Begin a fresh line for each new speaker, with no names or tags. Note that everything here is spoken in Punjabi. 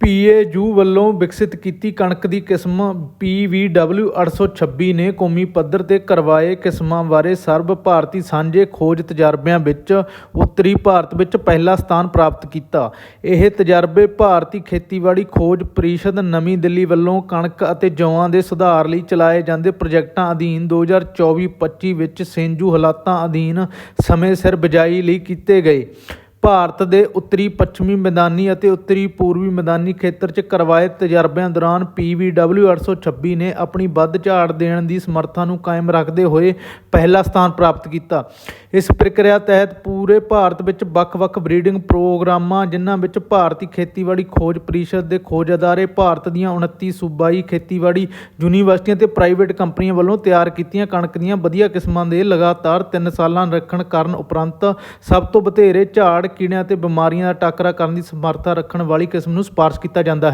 ਪੀਏਯੂ ਵੱਲੋਂ ਵਿਕਸਿਤ ਕੀਤੀ ਕਣਕ ਦੀ ਕਿਸਮ PVW 826 ਨੇ ਕੌਮੀ ਪੱਧਰ ਤੇ ਕਰਵਾਏ ਕਿਸਮਾਂ ਬਾਰੇ ਸਰਬ ਭਾਰਤੀ ਸਾਂਝੇ ਖੋਜ ਤਜਰਬਿਆਂ ਵਿੱਚ ਉੱਤਰੀ ਭਾਰਤ ਵਿੱਚ ਪਹਿਲਾ ਸਥਾਨ ਪ੍ਰਾਪਤ ਕੀਤਾ। ਇਹ ਤਜਰਬੇ ਭਾਰਤੀ ਖੇਤੀਬਾੜੀ ਖੋਜ ਪਰਿਸ਼ਦ ਨਵੀਂ ਦਿੱਲੀ ਵੱਲੋਂ ਕਣਕ ਅਤੇ ਜੌਆਂ ਦੇ ਸੁਧਾਰ ਲਈ ਚਲਾਏ ਜਾਂਦੇ ਪ੍ਰੋਜੈਕਟਾਂ ਅਧੀਨ 2024-25 ਵਿੱਚ ਸੇਂਜੂ ਹਾਲਾਤਾਂ ਅਧੀਨ ਸਮੇਂ ਸਿਰ ਬਿਜਾਈ ਲਈ ਕੀਤੇ ਗਏ। ਭਾਰਤ ਦੇ ਉੱਤਰੀ ਪੱਛਮੀ ਮੈਦਾਨੀ ਅਤੇ ਉੱਤਰੀ ਪੂਰਬੀ ਮੈਦਾਨੀ ਖੇਤਰ 'ਚ ਕਰਵਾਏ ਤਜਰਬਿਆਂ ਦੌਰਾਨ PVW 826 ਨੇ ਆਪਣੀ ਵੱਧ ਝਾੜ ਦੇਣ ਦੀ ਸਮਰੱਥਾ ਨੂੰ ਕਾਇਮ ਰੱਖਦੇ ਹੋਏ ਪਹਿਲਾ ਸਥਾਨ ਪ੍ਰਾਪਤ ਕੀਤਾ। ਇਸ ਪ੍ਰਕਿਰਿਆ ਤਹਿਤ ਪੂਰੇ ਭਾਰਤ ਵਿੱਚ ਵੱਖ-ਵੱਖ ਬਰੀਡਿੰਗ ਪ੍ਰੋਗਰਾਮਾਂ, ਜਿਨ੍ਹਾਂ ਵਿੱਚ ਭਾਰਤੀ ਖੇਤੀਬਾੜੀ ਖੋਜ ਪਰਿਸ਼ਦ ਦੇ ਖੋਜ ਅਦਾਰੇ, ਭਾਰਤ ਦੀਆਂ 29 ਸੂਬਾਈ ਖੇਤੀਬਾੜੀ ਯੂਨੀਵਰਸਿਟੀਆਂ ਤੇ ਪ੍ਰਾਈਵੇਟ ਕੰਪਨੀਆਂ ਵੱਲੋਂ ਤਿਆਰ ਕੀਤੀਆਂ ਕਣਕ ਦੀਆਂ ਵਧੀਆ ਕਿਸਮਾਂ ਦੇ ਲਗਾਤਾਰ 3 ਸਾਲਾਂ ਰੱਖਣ ਕਰਨ ਉਪਰੰਤ ਸਭ ਤੋਂ ਵਧੇਰੇ ਝਾੜ ਕੀੜਿਆਂ ਅਤੇ ਬਿਮਾਰੀਆਂ ਦਾ ਟਾਕਰਾ ਕਰਨ ਦੀ ਸਮਰੱਥਾ ਰੱਖਣ ਵਾਲੀ ਕਿਸਮ ਨੂੰ ਸਿਫਾਰਸ਼ ਕੀਤਾ ਜਾਂਦਾ ਹੈ।